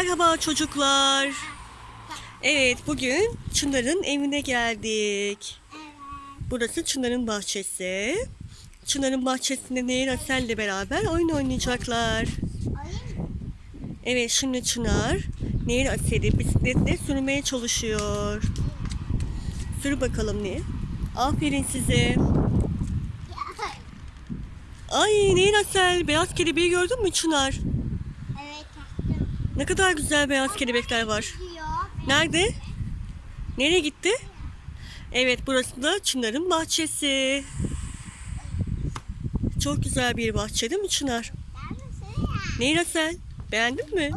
Merhaba çocuklar. Evet bugün Çınar'ın evine geldik. Burası Çınar'ın bahçesi. Çınar'ın bahçesinde Nehir Asel'le beraber oyun oynayacaklar. Evet şimdi Çınar Nehir Asel'i bisikletle sürmeye çalışıyor. Sür bakalım Nehir. Aferin size. Ay Nehir Asel beyaz kelebeği gördün mü Çınar? Ne kadar güzel beyaz kelebekler var. Nerede? Nereye gitti? Evet burası da Çınar'ın bahçesi. Çok güzel bir bahçe değil mi Çınar? Nehir sen beğendin mi?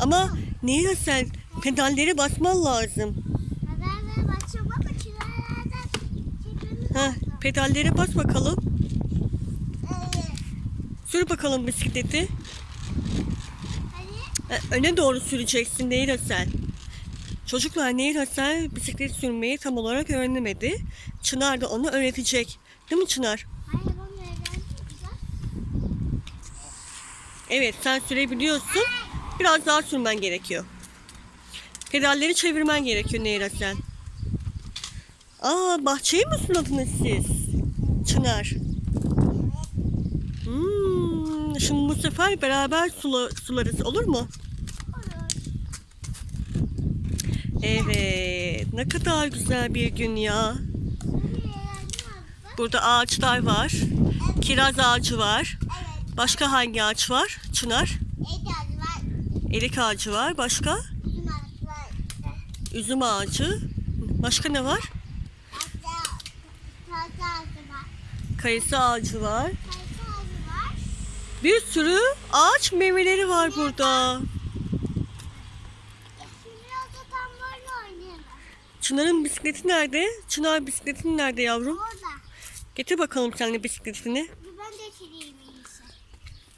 Ama Nehir sen pedallere basman lazım. Ha, pedallere bas bakalım. Sür bakalım bisikleti. Ha, Öne doğru süreceksin Nehir Asel. Çocuklar Nehir Asel bisiklet sürmeyi tam olarak öğrenemedi. Çınar da onu öğretecek. Değil mi Çınar? Evet sen sürebiliyorsun. Biraz daha sürmen gerekiyor. Pedalleri çevirmen gerekiyor Nehir Asel. Aa bahçeyi mi suladınız siz? Çınar. Hmm, şimdi bu sefer beraber sula, sularız olur mu? Evet. Ne kadar güzel bir gün ya. Burada ağaçlar var. Kiraz ağacı var. Başka hangi ağaç var? Çınar. Erik ağacı var. Başka? Üzüm ağacı. Başka ne var? Kayısı ağacı var. Bir sürü ağaç meyveleri var burada. Çınar'ın bisikleti nerede? Çınar bisikletin nerede yavrum? Getir bakalım sen de bisikletini. Ben de çekeyim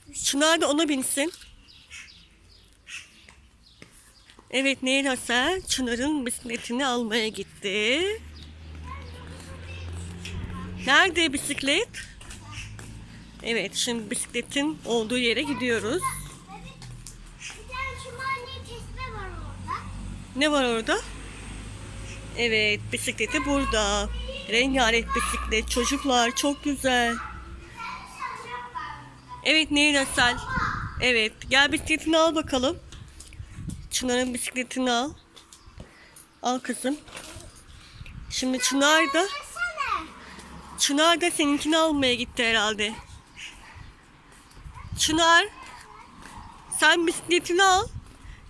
iyisi. Çınar da ona binsin. Evet Nehir Hasan Çınar'ın bisikletini almaya gitti. Nerede bisiklet? Evet şimdi bisikletin olduğu yere gidiyoruz. Orada. Ne var orada? Evet bisikleti burada. Rengarenk bisiklet. Çocuklar çok güzel. Evet Nehir Asel. Evet gel bisikletini al bakalım. Çınar'ın bisikletini al. Al kızım. Şimdi Çınar da. Çınar da seninkini almaya gitti herhalde. Çınar sen bisikletini al.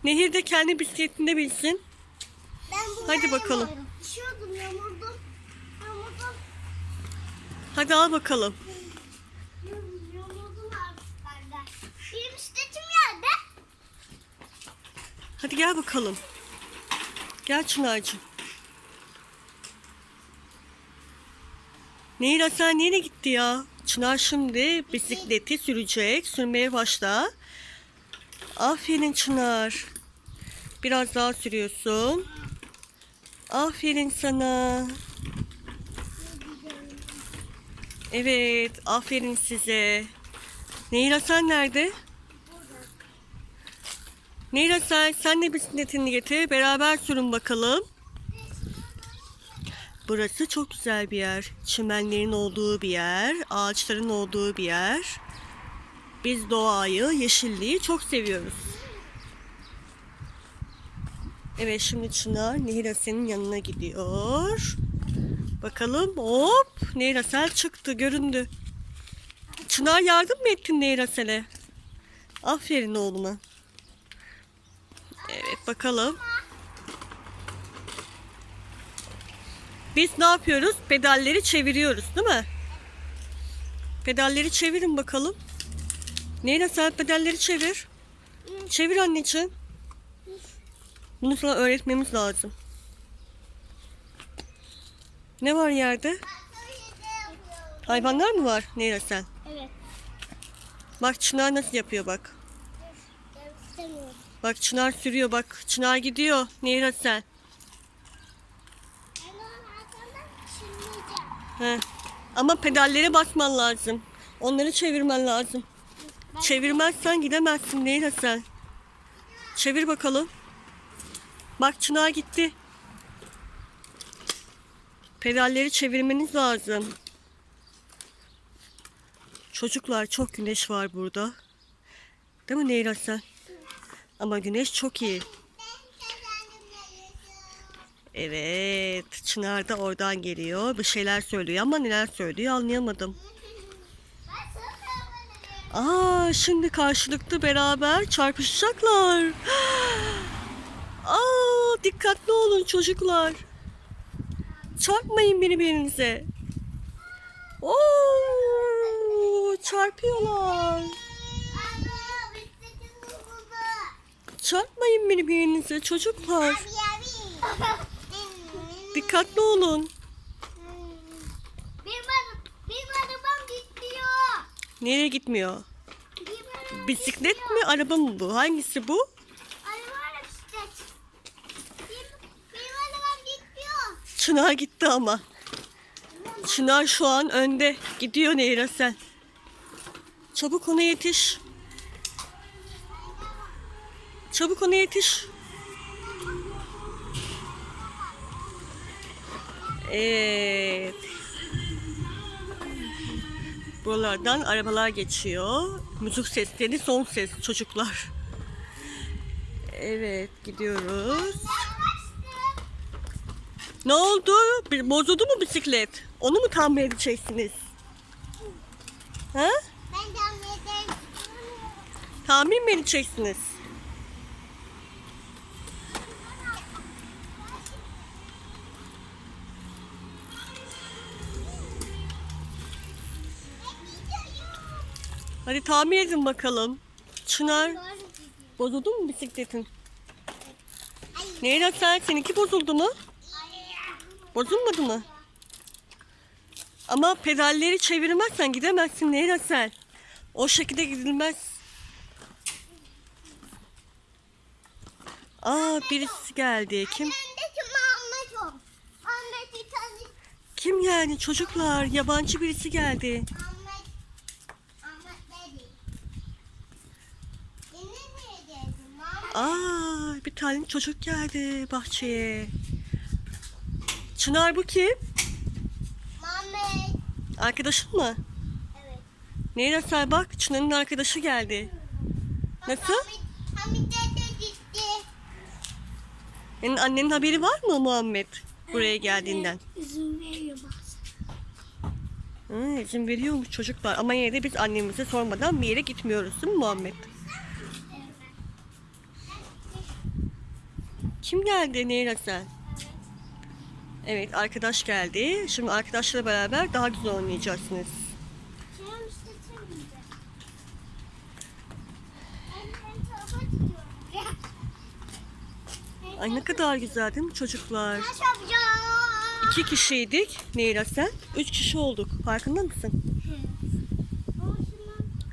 Nehir de kendi bisikletinde binsin. Hadi bakalım. yemiyorum. Düşüyordum yamurdum. Yamurdum. Hadi al bakalım. Yamurdum artık. Benim? Hadi gel bakalım. Gel Çınar'cığım. Nehir Hasan nereye gitti ya? Çınar şimdi bisikleti sürecek. Sürmeye başla. Aferin Çınar. Biraz daha sürüyorsun. Aferin sana. Evet, aferin size. Nehir Hasan nerede? Nehir Hasan sen de bisikletini getir. Beraber sürün bakalım. Burası çok güzel bir yer. Çimenlerin olduğu bir yer. Ağaçların olduğu bir yer. Biz doğayı, yeşilliği çok seviyoruz. Evet şimdi Çınar Nehir Hasan'ın yanına gidiyor. Bakalım hop Nehir Hasan çıktı göründü. Çınar yardım mı ettin Nehir Hasan'e? Aferin oğluma. Evet bakalım. Biz ne yapıyoruz? Pedalleri çeviriyoruz değil mi? Pedalleri çevirin bakalım. Neyle sen pedalleri çevir. Çevir anneciğim. Bunu sana öğretmemiz lazım. Ne var yerde? Hayvanlar mı var Neyra sen? Evet. Bak Çınar nasıl yapıyor bak. Bak Çınar sürüyor bak. Çınar gidiyor. Neyra sen? He. Ama pedallere basman lazım. Onları çevirmen lazım. Çevirmezsen gidemezsin Neyra sen. Çevir bakalım. Bak Çınar gitti. Pedalleri çevirmeniz lazım. Çocuklar çok güneş var burada. Değil mi Neyra sen? Ama güneş çok iyi. Evet. Çınar da oradan geliyor. Bir şeyler söylüyor ama neler söylüyor anlayamadım. Aa şimdi karşılıklı beraber çarpışacaklar. Olun çocuklar. Çarpmayın birbirinize. Oo çarpıyorlar. Çarpmayın birbirinize çocuklar. Dikkatli olun. Nereye gitmiyor? Bisiklet mi araba mı bu? Hangisi bu? Araba bisiklet. Benim, benim arabam gitmiyor. Çınar gitti ama. Çınar şu an önde. Gidiyor Nehir'e sen. Çabuk ona yetiş. Çabuk ona yetiş. Evet. Buralardan arabalar geçiyor. Müzik sesleri son ses çocuklar. Evet gidiyoruz. Ne oldu? Bir bozuldu mu bisiklet? Onu mu tamir edeceksiniz? Ha? Ben de anladım. Tamir mi edeceksiniz? Hadi tamir edin bakalım. Çınar, bozuldu mu bisikletin? Neyla sen, seninki bozuldu mu? Bozulmadı mı? Ama pedalleri çevirmezsen gidemezsin Neyla sen. O şekilde gidilmez. Aa birisi geldi. Kim? Kim yani çocuklar? Yabancı birisi geldi. Aa bir tane çocuk geldi bahçeye. Çınar bu kim? Ahmet. Arkadaşın mı? Evet. Neyla sen bak Çınar'ın arkadaşı geldi. Nasıl? Hamit, Hamit dede gitti. Senin annenin haberi var mı Muhammed buraya geldiğinden? İzin veriyor bazen. Hı, izin veriyormuş çocuklar ama yine de biz annemize sormadan bir yere gitmiyoruz değil mi Muhammed? Kim geldi Neyla sen? Evet arkadaş geldi. Şimdi arkadaşlarla beraber daha güzel oynayacaksınız. Ay ne kadar güzel değil mi çocuklar? İki kişiydik Neyla sen. Üç kişi olduk. Farkında mısın?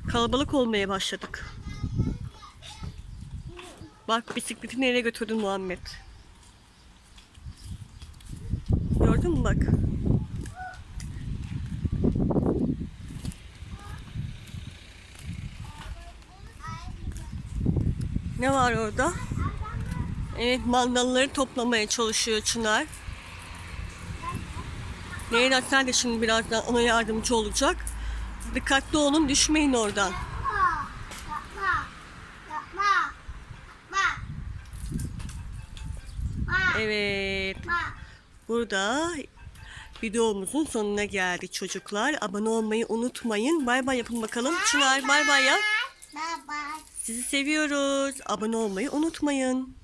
Kalabalık olmaya başladık. Bak bisikleti nereye götürdün Muhammed? Mü bak? Ne var orada? Evet mandalları toplamaya çalışıyor Çınar. Neyla sen de şimdi birazdan ona yardımcı olacak. Dikkatli olun düşmeyin oradan. Evet. Burada videomuzun sonuna geldik çocuklar. Abone olmayı unutmayın. Bay bay yapın bakalım. Çınar bay bay ya. Bye bye. Sizi seviyoruz. Abone olmayı unutmayın.